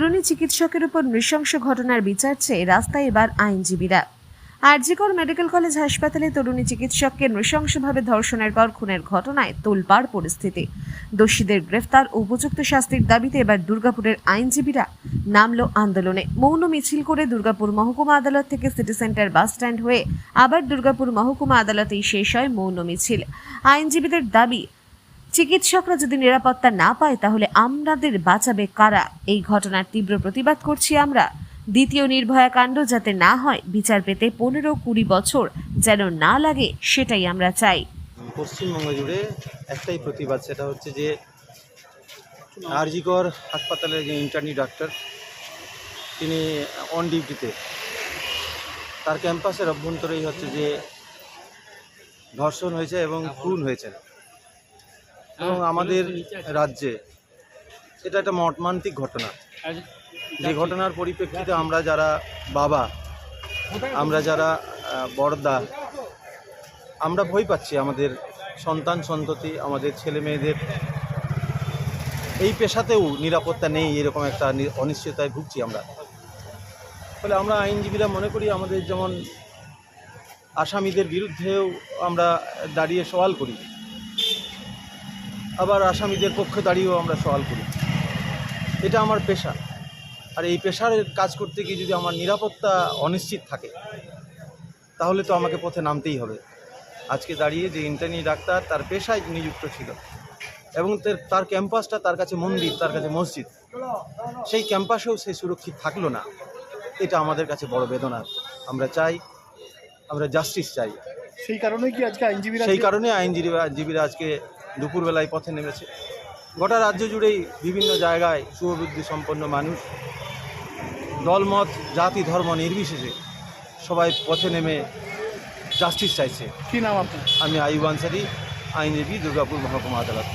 তরুণী চিকিৎসকের উপর নৃশংস ঘটনার বিচার চেয়ে রাস্তায় এবার আইনজীবীরা। আরজিকর মেডিকেল কলেজ হাসপাতালে তরুণী চিকিৎসককে নৃশংসভাবে ধর্ষণের পর খুনের ঘটনায় তোলপাড় পরিস্থিতি। দোষীদের গ্রেফতার ও উপযুক্ত শাস্তির দাবিতে এবার দুর্গাপুরের আইনজীবীরা নামলো আন্দোলনে। মৌন মিছিল করে দুর্গাপুর মহকুমা আদালত থেকে সিটি সেন্টার বাস স্ট্যান্ড হয়ে আবার দুর্গাপুর মহকুমা আদালতেই শেষ হয় মৌন মিছিল। আইনজীবীদের দাবি চিকিৎসকরা যদি নিরাপত্তা না পায়, তাহলে আমাদের বাঁচাবে কারা? এই ঘটনার তীব্র প্রতিবাদ করছি আমরা। দ্বিতীয় নির্ভয়া কাণ্ড যাতে না হয়, বিচার পেতে পনেরো কুড়ি বছর যেন না লাগে, সেটাই আমরা চাই। পশ্চিমবঙ্গ জুড়ে একটাই প্রতিবাদ, সেটা হচ্ছে যে আরজিকর হাসপাতালের যে ইন্টার্নি ডাক্তার, তিনি অন ডিউটিতে তার ক্যাম্পাসের অভ্যন্তরেই হচ্ছে যে ধর্ষণ হয়েছে এবং খুন হয়েছে। এবং আমাদের রাজ্যে এটা একটা মর্মান্তিক ঘটনা। যে ঘটনার পরিপ্রেক্ষিতে আমরা যারা বাবা আমরা যারা আহ, বড়দা আমরা ভয় পাচ্ছি আমাদের সন্তান সন্ততি আমাদের ছেলে মেয়েদের। এই পেশাতেও নিরাপত্তা নেই এরকম একটা অনিশ্চয়তায় ভুগছি আমরা। ফলে আমরা আইনজীবীরা মনে করি আমাদের যেমন আসামিদের বিরুদ্ধেও আমরা দাঁড়িয়ে সওয়াল করি। আবার আসামিদের পক্ষে দাঁড়িয়েও আমরা সওয়াল করি। এটা আমার পেশা। আর এই পেশার কাজ করতে গিয়ে যদি আমার নিরাপত্তা অনিশ্চিত থাকে তাহলে তো আমাকে পথে নামতেই হবে। আজকে দাঁড়িয়ে যে ইন্টার্নি ডাক্তার তার পেশায় নিযুক্ত ছিল এবং তার- তার ক্যাম্পাসটা তার কাছে মন্দির তার কাছে মসজিদ। সেই ক্যাম্পাসেও সে সুরক্ষিত থাকল না। এটা আমাদের কাছে বড় বেদনা। আমরা চাই আমরা জাস্টিস চাই। সেই কারণেই কি আজকে আইনজীবীরা সেই কারণে আইনজীবীরা আজকে দুপুরবেলায় পথে নেমেছে। গোটা রাজ্য জুড়েই বিভিন্ন জায়গায় সুবুদ্ধি সম্পন্ন মানুষ। দলমত জাতি ধর্ম নির্বিশেষে সবাই পথে নেমে জাস্টিস চাইছে। কী নাম আপনার? আমি আইব আনসারি আইনজীবী দুর্গাপুর মহকুমা আদালত।